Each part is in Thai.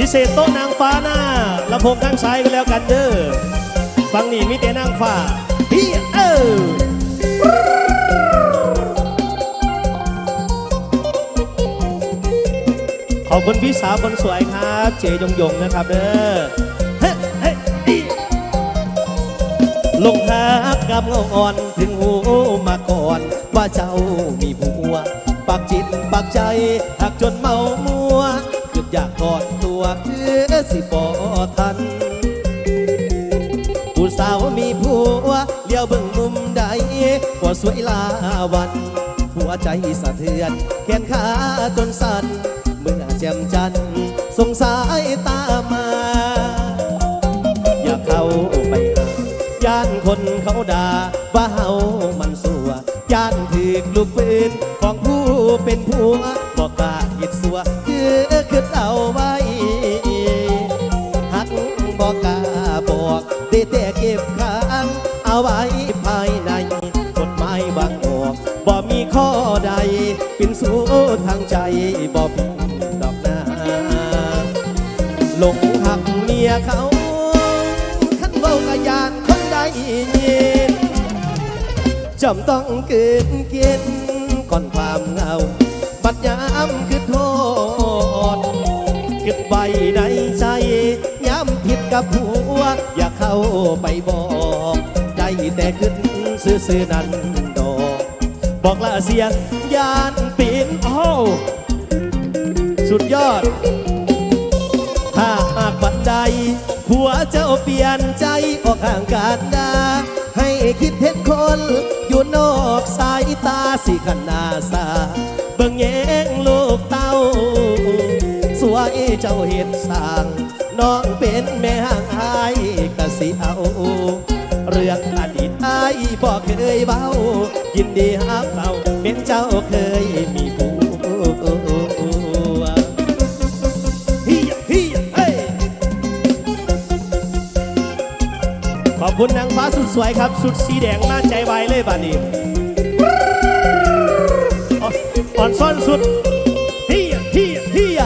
พิเศษโต๊ะนางฟ้าหน้าลำโพงข้างซ้ายก็แล้วกันเด้อฟังนี่มีแต่นางฟ้าพี่เออขอบคุณพี่สาวคนสวยครับ เจยงยงนะครับเด้อเฮ้เฮ้อีลงหักกับงอ่อนถึงหูมาก่อน ว่าเจ้ามีผัวปักจิตปักใจหักจนเมามัวเกือบอยากกอด ตัวคือสิบอทันผู้สาวมีผัวเลี้ยวเบิ่งมุมใดก็สวยลาวัน หัวใจสะเทือน แขนขาจนสั่นเมื่อแจ่มจันสงสายตามา อยากเข้าไปหาย่านคนเขาด่าว่าเฮามันสัวย่านถือลูกปืนของผู้เป็นผัวบอกกล้าคิดสัวคือคือเอาว้หั สู้ทางใจบ่พิงดอกนาหลงหักเมียเขาขันเบากะยานคนใดยินจำต้องเกินเกณฑ์ก่อนความเหงา บัดยามคือโทษเก็บไว้ในใจย้ำผิดกับผัว อย่าเข้าไปบอก ได้แต่ขึ้นซื่อๆนั้น บอกละเสียงยานปีนโอ้สุดยอด ถ้าหากบันไดผัวเจ้าเปลี่ยนใจออกห่างกันดาให้คิดเห็นคน อยู่นอกสายตาสิขันนาสาเบิ่งแยงลูกเต้าสวยเจ้าเห็นสางน้องเป็นแม่ บอกเคยเบายินดีฮับเอาเป็นเจ้าเคยมีผัวฮิยะฮิยะเฮ้ยขอบคุณนางฟ้าสุดสวยครับ สุดสีแดงน่าใจไวเลยบ้านี้อ่อนซ่อนสุดฮิยะฮิยะฮิย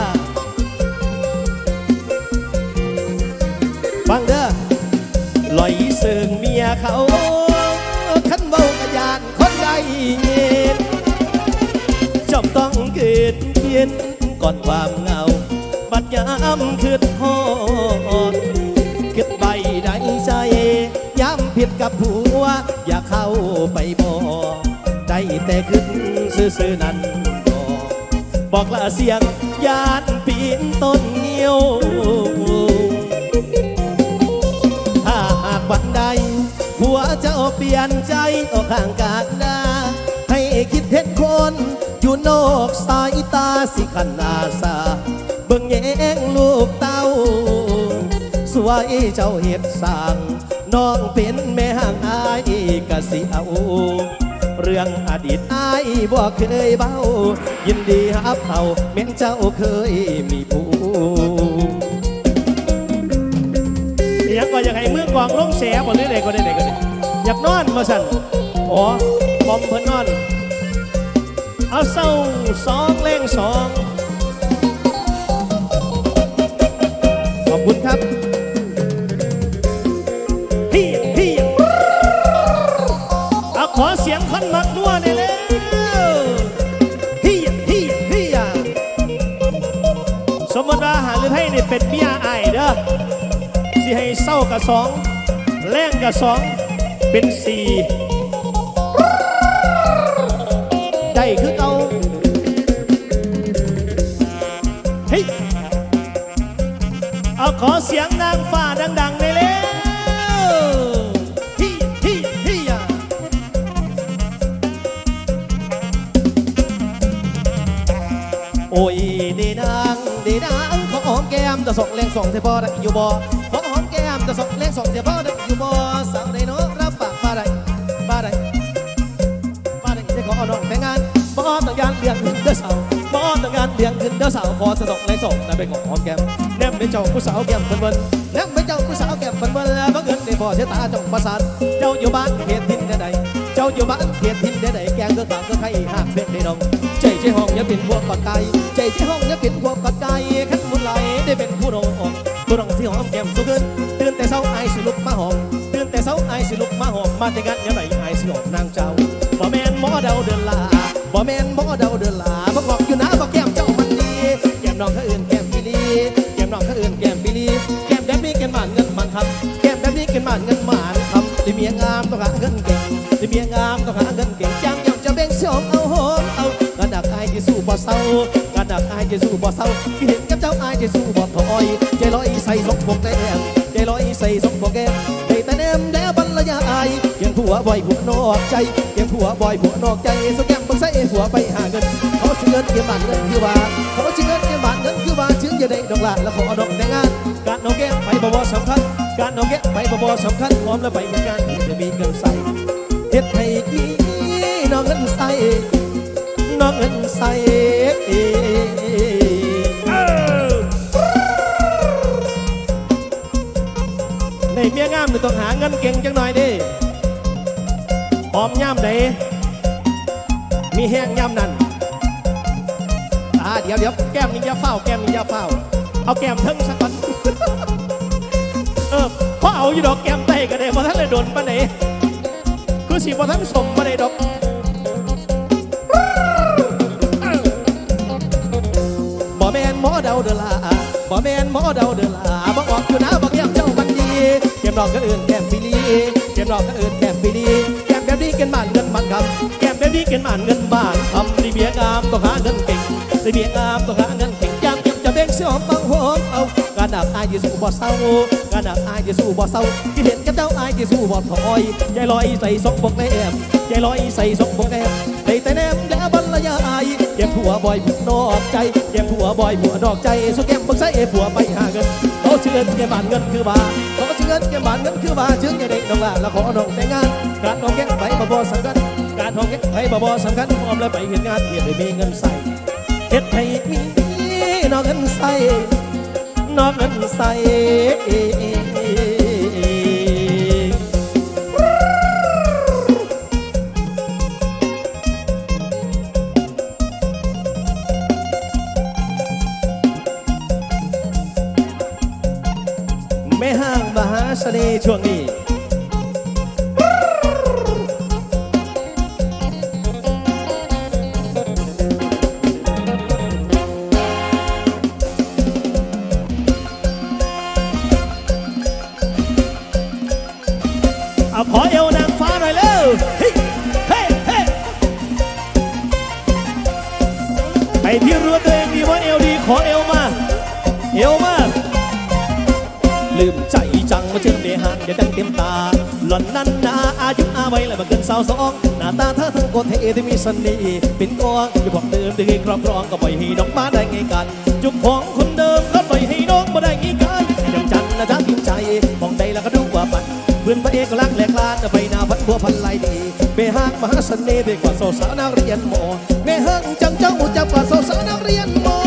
ฟังเด้อลอยเสิงเมียเขา ดเย็นจำต้องเกิดเพียนก่อนความเหงา บัดยามคืดฮอดคิดใบใดใจย้ำผิดกับผัว อย่าเข้าไปบอกใจแต่ขึ้นซื่อๆนั้นบอกบอกละเสียงยานปีนต้นเงี้ยวถ้าหากวันใดผัวเจ้าเปลี่ยนใจออกข้างกันดาให้ คิดเห็นคน อยู่นอกสายตาสิขันอาสาเบิ่งแยงลูกเต้า สวยเจ้าเห็ดสั่งน้องเป็นแม่ห่างอายกะสิเอาเรื่องอดีตอายบ่เคยเบา ยินดีฮับเอาเม่นเจ้าเคยมีผู้อยากว่อยากให้มือกวางลงแสบ่หรือใดก็ได้ใดก็ได้อยากนอนมาสั่นอ๋อบอมเพิ่นนอน เอาเศร้าสองเล่งสอง ขอบคุณครับพี่พี่เอาขอเสียงคนมักนัวหน่อยเร็วพี่พี่พี่สมมติว่าหาหรือให้นี่เป็นเมียอายเด้อสิให้เศร้ากับสองแรงกับสองเป็นสี่ได้คือ ขอเสียงนางฟ้าดังๆเลยเร็วฮิฮิฮิยาโอ้ยดีดังดีดังขอหอมแก้มจะส่งแรงส่งเทพอได้อยู่บ่ขอหอมแก้มจะส่งแรงส่งเทพอได้อยู่บ่สาวในโนรับปากมาได้มาได้มาได้จะขอเอาน้องแต่งงานบ่ต้องการเลี้ยงขึ้นเด้อสาว การเลี้ยงขึ้นเสาวขอจะส่งแรงส่งแต่เป็นของหอมแก้มแนมเป็นเจ้าผู้สาวแก้มเบิ่นๆแนมเป็นเจ้าผู้สาวแก้มเบิ่นๆแล้วบังเอิญได้พอเสียตาจ้องประสานเจ้าอยู่บ้านเขตทินใดเจ้าอยู่บ้านเขตทินใดแกงก็ขางก็ใครหักเพ็ดได้น้องใจใจห้องอย่าเป็นพวกกอดไก่ใจใจห้องอย่าเป็นพวกกอดไก่ขันมุนไหลได้เป็นผู้รองผู้รองที่หอมแก้มสุกเกินตื่นแต่เช้าไอายสิลุกมาหอมตื่นแต่เช้าไอายสิลุกมาหอมมาแต่กันยังไงไอายสิหอมนางเจ้าบ่แม่นหมอเดาเดินลาบ่แม่นหมอเดาเดินลา ครับแก้มแบบนี้แก้มหมานเงินหมานครับได้เมียงามต้องหาเงินเก่งได้เมียงามต้องหาเงินเก่งจังยังจะเบ่งเสียมเอาหอมเอากระดักอายที่สู้บ่เศร้ากระดักอายที่สู้บ่เศร้าที่เห็นกับเจ้าอายที่สู้บ่ถอยใจลอยใส่สมพงแต้มใจลอยใส่สมพงแก้มใจแต่แนมแล้วบรรยายยังผัวบ่อยผัวนอกใจยังผัวบ่อยผัวนอกใจสแกมบังใส่ผัวไปหาเงินเขาชื่อเงินเกี่ยบานเงินคือว่าเขาชื่อเงินเกี่ยบานเงินคือว่าถึงจะได้ดอกลาแล้วขอดอกแต่งงานการเอาแก้มไปบ่บ่สำคัญ การเอาแก้มไปบ่บ่สำคัญพร้อมแล้วไปเหมือนกันจะมีเงินใส่เฮ็ดให้มีน้องเงินใส่น้องเงินใส่ในเมียงามนี่ต้องหาเงินเก่งจังหน่อยดิหอมย่ำไหนมีแห้งย่ำนั่นอ่าเดี๋ยวเดี๋ยวแก้มนี่ยาเฝ้าแก้มนี่ยาเฝ้า เอาแก้มทั้งสักก่อน เพราอาอยู่ดอกแก้มไตก็ได้เพราะท่านเลยโดนปะไหนคือสิบ่ทั้งสมปะไหนดอกบ่แม่นหมอเดาเดอลาบ่แม่นหมอเดาเดอลาบ่ออกอยู่นะบ่แก้มเจ้ามันดีแก้มดอกก็อื่นแก้มปีลีแก้มดอกก็อื่นแก้มปีลีแก้มแบบนี้เกินบ้านเงินบ้านคำแก้มแบบนี้เกินบ้านเงินบ้านคำดีเบียงามต้องหาเงินเก่งดีเบียงามต้องหา ดักอายจะสู้บ่เศร้าการดักอายจะสู้บ่เศร้าที่เห็นกับเจ้าอายจะสู้บ่ถอยใจลอยใส่สองบกแนมใจลอยใส่สองบกแนมในแต่แนมแล้วบรรยายเก็บผัวบ่อยผัวนอกใจเก็บผัวบ่อยผัวนอกใจสุแก้มบังใส่ผัวไปหาเงินเขาเชื่อเก็บบ้านเงินคือบาเขาเชื่อเก็บบ้านเงินคือบ้าเชื่อเด็กน้องลาแล้วขอน้องแต่งงานการน้องแก้ไปบ่บ่สำคัญการน้องแก้ไปบ่บ่สำคัญพร้อมแล้วไปเห็นงานเฮ็ดให้มีเงินใส่เฮ็ดให้มีน้องเงินใส่ น้องเงินใส่ ใครที่รู้วตัวเองดีว่าเอวดีขอเอวมา เอวมา ลืมใจจังมาเจอเดหันอย่าดังเต็มตา หล่อนนั้นนาอายุอาไว้แล้วมาเกินสาวสองหน้าตาเธอทั้งคนเทที่มีเสน่ห์เป็นกองอยู่พวกเดิมที่ครอบครองก็ปล่อยให้น้องมาได้ไงกันจุกของคนเดิมก็ปล่อยให้น้องมาได้ไงกันยังจันนะจ๊ะทิมใจมองใจแล้วก็ดูกว่าปันเพื่อนพระเอกก็รักแหลกลานไปหน้าพันบัวพันลายดี เบห้างมหาเสน่ห์ดีกว่าสาวสาวนักเรียนมอแม่ห้างจังเจ้าจับกว่าสาวสาวนักเรียนมอ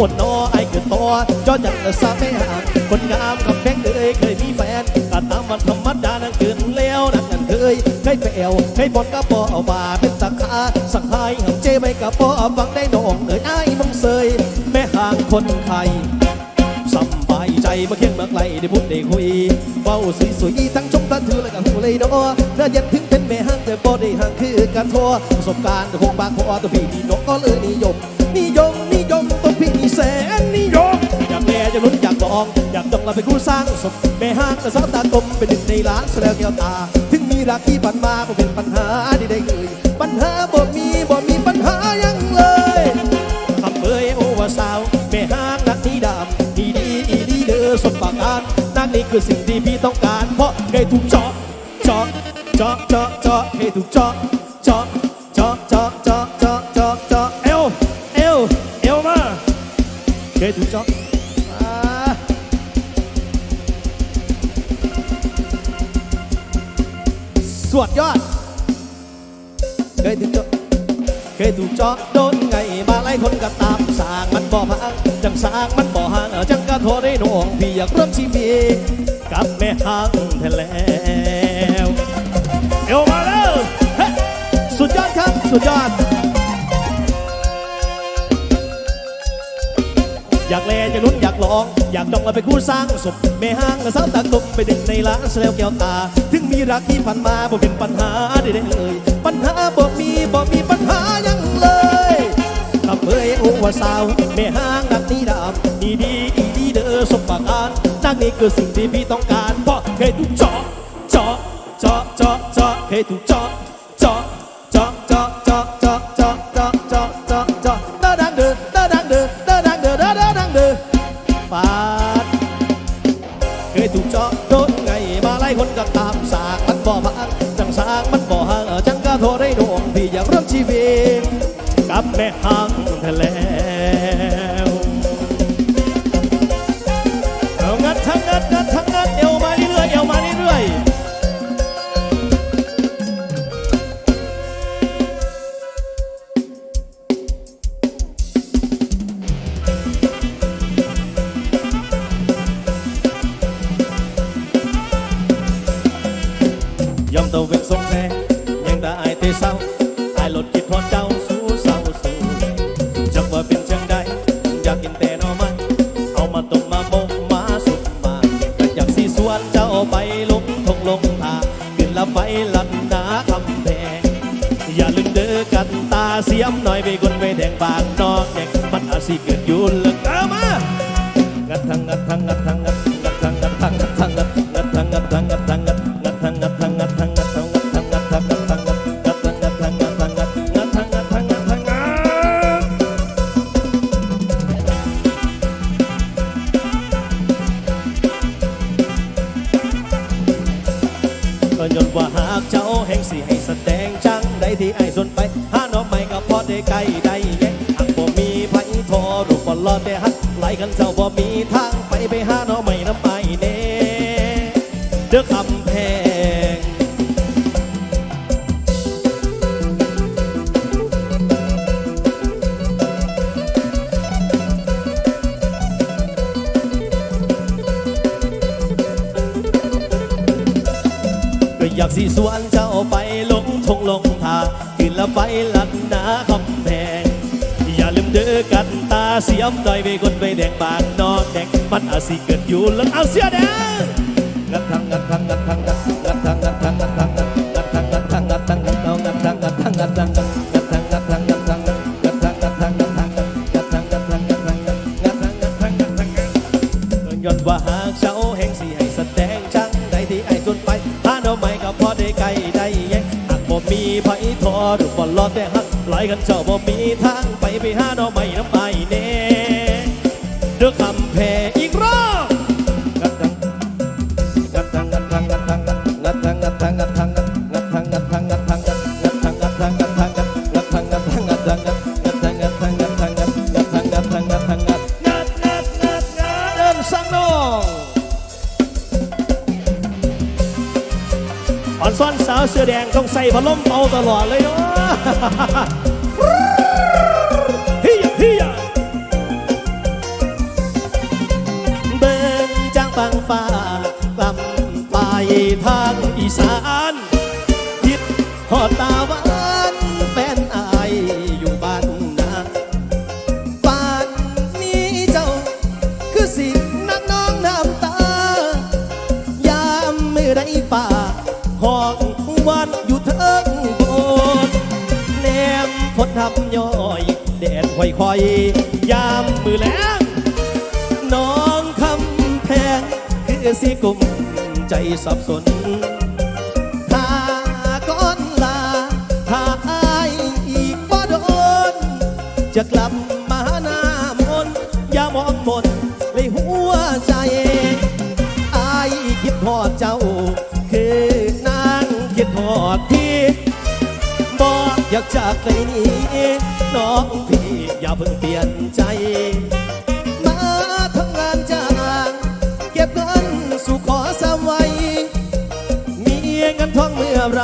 อดนอไอ้เกิดตัวจอจัดสาแม่ห่างคนงามคำแพงเคยเคยมีแฟนก็ตามมันธรรมดานั่งเกินแล้วนั่งกันเคยเคยไปแอวเคยบอลกระปอเอาบาเป็นตะขาสังหายหังเจไม่กระปอฟังได้น้องเอ๋ยไอ้มึงเสยแม่ห่างคนไทย มาเคียงมาไกลได้พูดได้คุยเฝ้าสวยสวยทั้งชมทั้งถือและกันหูเลยเนาะน่ายันถึงเป็นแม่ห้างแต่บ่ได้ห่างคือกันทั่วประสบการณ์คงบางพอตัวพี่นี่น้อก็เลยนิยมนิยมนิยมตัวพี่นี่แสนนิยมอยากแม่จะลุ้นอยากลองอยากจองเราเป็นคู่สร้างสมแม่ห้างแต่สาวตากลมเป็นหนึ่งในล้านแสดงแก้วตา ถึงมีรักที่ผ่านมาก็เป็นปัญหาที่ได้เลยปัญหาบ่มีบ่มี อสมปากการนั่นนี่คือสิ่งที่พี่ต้องการ เพราะเคยถูกเจาะเจาะเจาะเจาะเจาะเคยถูกเจาะเจาะเจาะเจาะเจาะเจาะเจาะเจาะเอวเอวเอวมาเคยถูกเจาะสวดยอดเคยถูกเจาะเคยถูกเจาะโดนไงมาไล่คนก็ตาม สร้างมันบ่พังจังสางมันบ่ห่างจังก็โทรได้หน่วงพี่อยากเริ่มชีวิตกับแม่ห้างแทนแล้วเอวมาแล้วเฮสุดยอดครับสุดยอด อยากแลอยากลุ้นอยากลอง อยากดองมาเป็นคู่สร้างสมแม่ห้างและสาวตากลมไปดึงในร้านแสลวแก้วตา ถึงมีรักที่ผ่านมาบ่เป็นปัญหาได้เลย ปัญหาบ่มีบ่มีปัญหายังเลย กับเอ้ยโอวาสาวแม่ห้างนักนี้ดามดีดีอีดีเด้อสมปราการนักนี้คือสิ่งที่พี่ต้องการเพราะเคยถูกเจาะเจาะเจาะเจาะเจาะเคยถูกเจาะเจาะเจาะเจาะเจาะเจาะเจาะเจาะเจาะเจาะเจาะเด้อดังเด้อเด้อดังเด้อเด้อดังเด้อเด้อเด้อดังเด้อปาดเคยถูกเจาะโดนไงมาไล่คนก็ตามสากมันบ่พังจังสากมันบ่ห่างจังก็โทรได้ดวงพี่อยากเริ่มชีวิต กับแม่ห้างแท้แล้วเอ ไฟลันนาคำแพงอย่าลืมเด้อกันตาเสียมหน่อยไปคนไปแดงบางนอกแดงมันอาจสิเกิดอยู่เลิก อรูปบ่รอดแต่หักไหลกันเจ้าบ่มีทางไปไปหาน้อใหม่น้ำไม้เน่เด้อคำแพงก็อยากสีสวนเจ้าไปลงทงลงทาขึ้นละไฟลัด สียมดอยไปคนไปแดงบางนอกแดงมันอาสิเกิดอยู่หลังเอาเสียแดงงัดทังงัดทังงัดทังงัดงัดทังงัดทังงัดทังงัดทังงัดทังงัดทังงัดเอางัดทังงัดทังงัดทังงัดทังงัดทังงัดทังงัดทังงัดทังงัดทังงัดทังงัดทังงัดทังงัดทังงัดทังงัดทังงัดทังย้อนว่าหากเจ้าแห่งสิให้แสดงจังใดที่ไอ้สุดไปหาเราไม่ก็พอได้ไกลได้แย่งหากบ่มีไผทอหรือบ่รอดแต่หักไหลกันเจ้าบ่มีทาง ดเดินสังนองอ่อนซ้อนสาวเสื้อแดงต้องใส่พัดลมเป่าตลอดเลยเนาะเฮียเฮียเบิ่งจางปังฟ้ากลำไปทางอีสานทิดหอดตาวาน อยแดดค่อยคอยยามมือแล้งน้องคำแพงคือสิกุมใจสับสนถ้าก้อนลาถ้าอายอีกบ่โดน จะกลับมาหน้ามนอย่ามองมนเลยหัวใจอายคิดพอดเจ้า คือนางคิดพอดพี่บอกอยากจากไปนี้้องพี่อย่าเพิ่งเปลี่ยนใจ มาทำงานจ้างเก็บเงินสู่ขอสามไว้ มีเงินทองเมื่อไร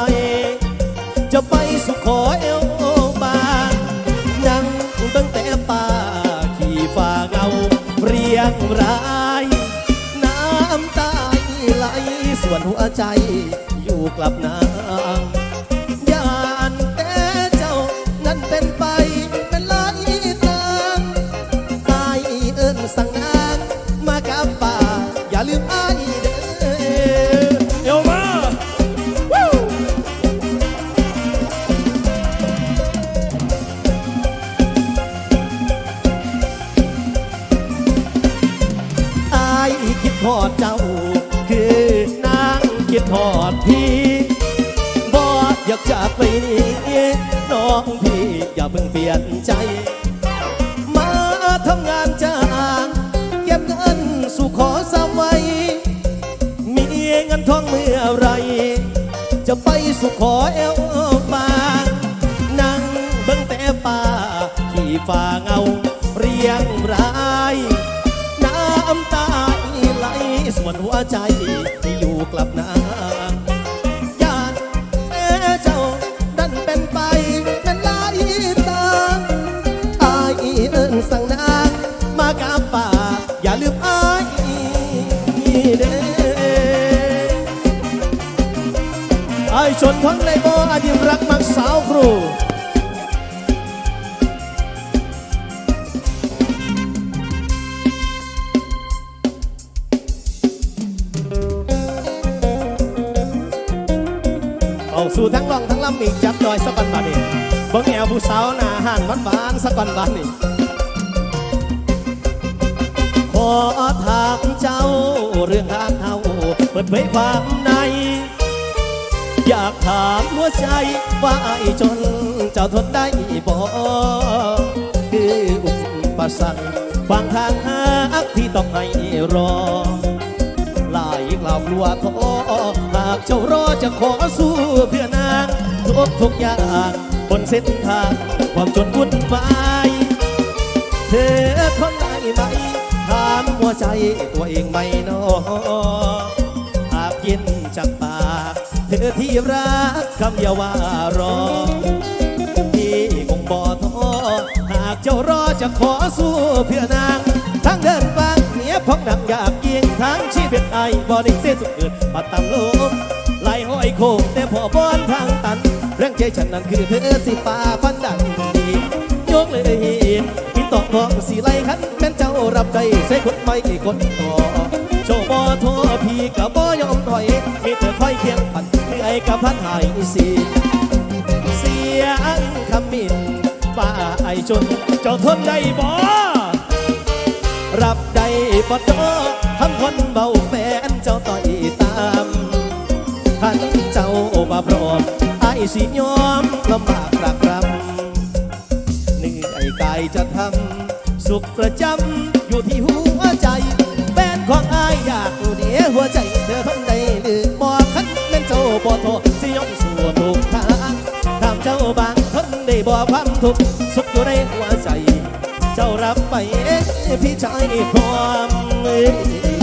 จะไปสู่ขอเอวบานั่งตั้งแต่ป่าขี่ฝ่าเงาเรียงราย น้ำตาไหลส่วนหัวใจอยู่กลับนา คิดทอดเจ้า คือนางคิดทอดพี่บอดอยากจากไปนี้น้องพี่อย่าเพิ่งเปลี่ยนใจ มาทำงานจ้างเก็บเงินสู่ขอสาไว้ มีเงินทองเมื่อไร จะไปสู่ขอเอวบานั่งเบิ่งแต่ป่าขี่ฟ้าเงาเรียงรา วนหัวใจที่อยู่กลับนางญาติแม่เจ้าดันเป็นไปนั้นลายตาอายเอิ้นสั่งนางมากับป่า อย่าลืมอายเด้อไอายชนทั้งในโบอดีมรักมักสาวครู สาวหน้าห่านมันบานสักก่อนบาดนี้ขอถามเจ้าเรื่องทางเฮาเปิดเผยความใน อยากถามหัวใจว่าไอ้จนเจ้าทนได้บ่คืออุปสรรคขวางทางหักที่ต้องให้รอลายกล่าวกลัวท้อหากเจ้ารอจะขอสู้เพื่อนางทุกทุกอย่าง บนเส้นทางความจนวุ่นวายเธอทนได้ไหมถามหัวใจตัวเองไหมนอหากยินจากปาก เธอที่รักคำอย่าว่ารอพี่คงบ่ท้อหากเจ้ารอจะขอสู้เพื่อนางทั้งเดินบางเหนียพ้องดังอยากยิงทั้งชีวิตไอบ่ได้เสียสุดเกิดปัดตำลมไหลห้อยโคงแต่พอบอนทางตัน ฉันนั้นคือเธอสิฟ้าฟันดังดียกเลยพี่ตอกทองสีไหลคันแม่นเจ้ารับได้ใส่คนไม่กี่คนต่อโชว์บ่โทษพี่กับบ่ยอมถอยมีแต่คอยเคียงพันเหนื่อยกับพันหายสีเสียงคำมินฝ่าไอจนเจ้าทนได้บ่รับได้บ่ดอทำคนเบาแฟนเจ้าต่อยตามท่านเจ้าบ่พร้อม สิยอมลำบากรักรำเหนื่อยกายจะทำสุขประจำอยู่ที่หัวใจแฟนของอายอยากดูเดียหัวใจเธอทนได้หรือบ่คันแม่นเจ้าบ่โทสิยอมสู่ทุกทางถามเจ้าบางทนได้บ่ความทุกข์สุขอยู่ในหัวใจ เจ้ารับไปเองพี่ชายพร้อมเอ้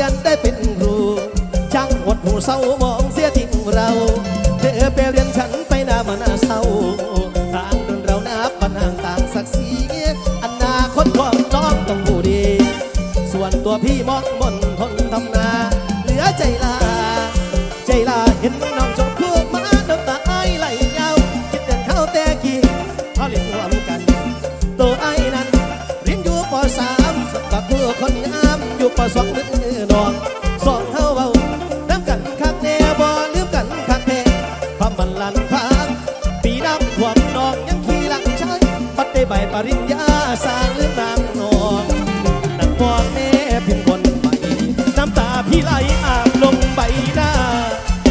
ยนได้เป็นครูช่างหดหูเศร้ามองเสียทิ้งเราเธอไปเรียนฉันไปหน้ามันเศร้าทางเดนเรานับปัญหาต่างศักดิ์ศรีอนาคตของน้องต้องผู้ดี ส่วนตัวพี่มองมนทนทำนา ปัดได้ปริญญาสร้างเรื่องนางนองนั่งมองแน่เพียงคนใหม่น้ำตาพี่ไหลอาบลงใบหน้า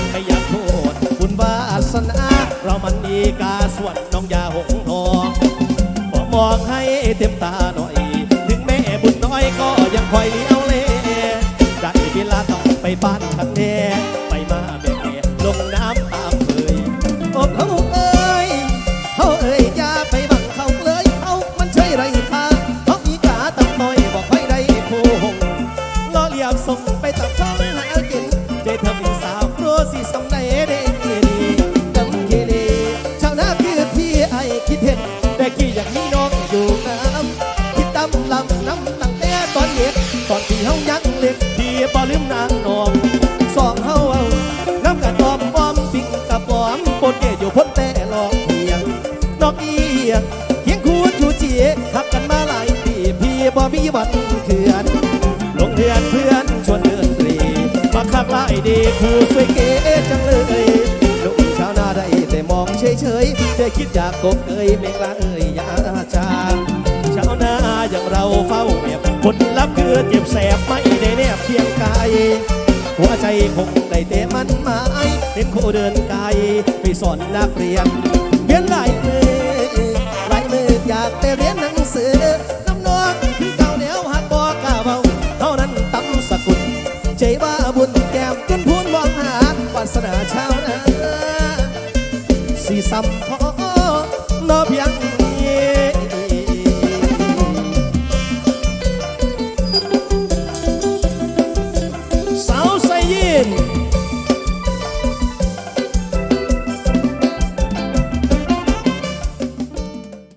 ไม่อยากโทษบุญวาสนาเรามันมีกาส่วนน้องยาหงทองขอมองให้เต็มตาหน่อย ถึงแม่บุญน้อยก็ยังคอยเลี้ยวเลได้เวลาต้องไปบ้าน บ่มีวันเขื่อนลงเรียนเพื่อนชวนเดินตรีมาคักไล่ดีครูสวยเก๋จังเลยลูกชาวนาได้แต่มองเฉยเฉยๆแต่คิดอยากกบเอ่ยไม่กล้าเอ่ยอย่าจางชาวนาอย่างเราเฝ้าเก็บผลลัพธ์คือเจ็บแสบไม่ได้แนบเพียงกายหัวใจคงได้แต่มันหมายเป็นโคเดินไกลไปสอนนักเรียนเพียนหลายมือหลายมืออยากไปเรียนหนังสือ ใจว่าบุญที่แก้มจนพูนมองหาวาสนาชาวนาสีซ้ำพอ